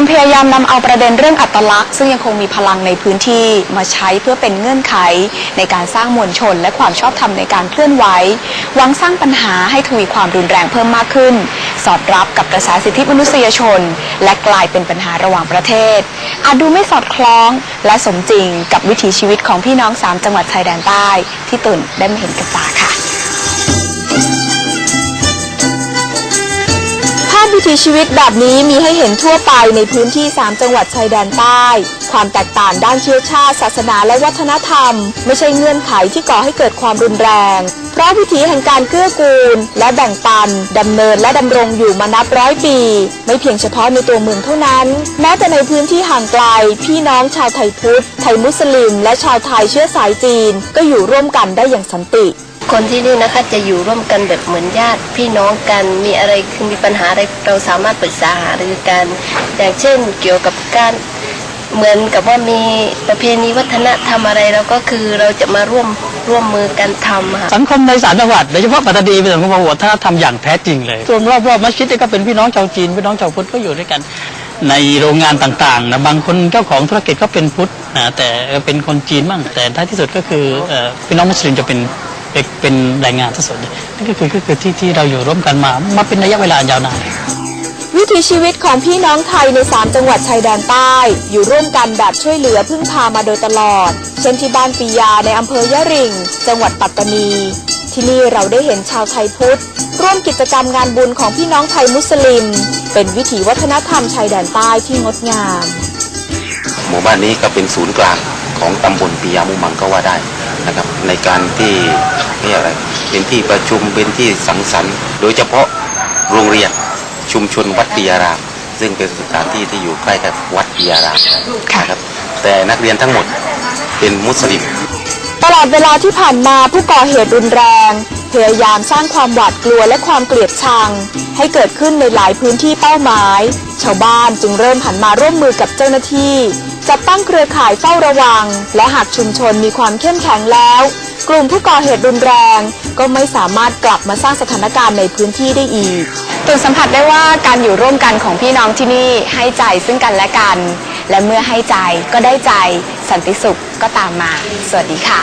ความพยายามนำเอาประเด็นเรื่องอัตลักษณ์ซึ่งยังคงมีพลังในพื้นที่มาใช้เพื่อเป็นเงื่อนไข ในการสร้างมวลชน และความชอบธรรมในการเคลื่อนไหวหวังสร้างปัญหาให้ทวีความรุนแรงเพิ่มมากขึ้น สอดรับกับกระแสสิทธิมนุษยชน และกลายเป็นปัญหาระหว่างประเทศ อาจดูไม่สอดคล้องและสมจริงกับวิถีชีวิตของพี่น้องสามจังหวัดชายแดนใต้ ที่ตุ่นได้มาเห็นกับตาค่ะ วิถีชีวิตแบบนี้มีให้เห็นทั่วไปในพื้นที่ 3 จังหวัดชายแดนใต้ ความแตกต่างด้านเชื้อชาติ ศาสนาและวัฒนธรรม ไม่ใช่เงื่อนไขที่ก่อให้เกิดความรุนแรง เพราะวิถีแห่งการเกื้อกูล และแบ่งปันดำเนินและดำรงอยู่มานับร้อยปี ไม่เพียงเฉพาะในตัวเมืองเท่านั้น แม้แต่ในพื้นที่ห่างไกล พี่น้องชาวไทยพุทธ ไทยมุสลิม และชาวไทยเชื้อสายจีน ก็อยู่ร่วมกันได้อย่างสันติ คนที่นี่นะคะจะอยู่ร่วมกันแบบเหมือนญาติพี่น้องกันมีอะไรคือมีปัญหาอะไรเราสามารถปรึกษาหารือกันอย่างเช่นเกี่ยวกับการเหมือนกับว่ามีประเพณีวัฒนธรรมอะไรเราก็คือเราจะมาร่วมร่วมมือกันทำค่ะสังคมในสามจังหวัดโดยเฉพาะปัตตานีเป็นสังคมวัฒนธรรมอย่างแท้จริงเลย ส่วนรอบๆมัสยิดเนี่ยก็เป็นพี่น้องชาวจีนพี่น้องชาวพุทธก็อยู่ด้วยกัน ในโรงงานต่างๆนะบางคนเจ้าของธุรกิจก็เป็นพุทธนะแต่เป็นคนจีนบ้างแต่ท้ายที่สุดก็คือเอ่อพี่น้องมุสลิมจะเป็น เป็นเป็นแรงงานทั้งส่วนใหญ่นั่นก็คือก็คือที่ที่เราอยู่ร่วมกันมามาเป็นระยะเวลายาวนานวิถีชีวิตของพี่น้องไทยใน 3 จังหวัดชายแดนใต้ อยู่ร่วมกันแบบช่วยเหลือพึ่งพามาโดยตลอด เช่นที่บ้านปียาในอำเภอยะริง จังหวัดปัตตานี ที่นี่เราได้เห็นชาวไทยพุทธ ร่วมกิจกรรมงานบุญของพี่น้องไทยมุสลิม เป็นวิถีวัฒนธรรมชายแดนใต้ที่งดงาม หมู่บ้านนี้ก็เป็นศูนย์กลางของตำบลปิยามุมังก็ว่าได้นะครับในการที่เรียกอะไร เป็นที่ประชุมเป็นที่สังสรรค์ โดยเฉพาะโรงเรียนชุมชนวัดปิยาราม ซึ่งเป็นสถานที่ที่อยู่ใกล้กับวัดปิยารามนะครับแต่นักเรียนทั้งหมดเป็นมุสลิมตลอดเวลาที่ผ่านมาผู้ก่อเหตุรุนแรง พยายามสร้างความหวาดกลัวและความเกลียดชัง ให้เกิดขึ้นในหลายพื้นที่เป้าหมาย ชาวบ้านจึงเริ่มหันมาร่วมมือกับเจ้าหน้าที่ จัดตั้งเครือข่ายเฝ้าระวัง และหากชุมชนมีความเข้มแข็งแล้ว กลุ่มผู้ก่อเหตุรุนแรง ก็ไม่สามารถกลับมาสร้างสถานการณ์ในพื้นที่ได้อีกตุนสัมผัสได้ว่าการอยู่ร่วมกันของพี่น้องที่นี่ให้ใจซึ่งกันและกัน และเมื่อให้ใจก็ได้ใจสันติสุขก็ตามมา สวัสดีค่ะ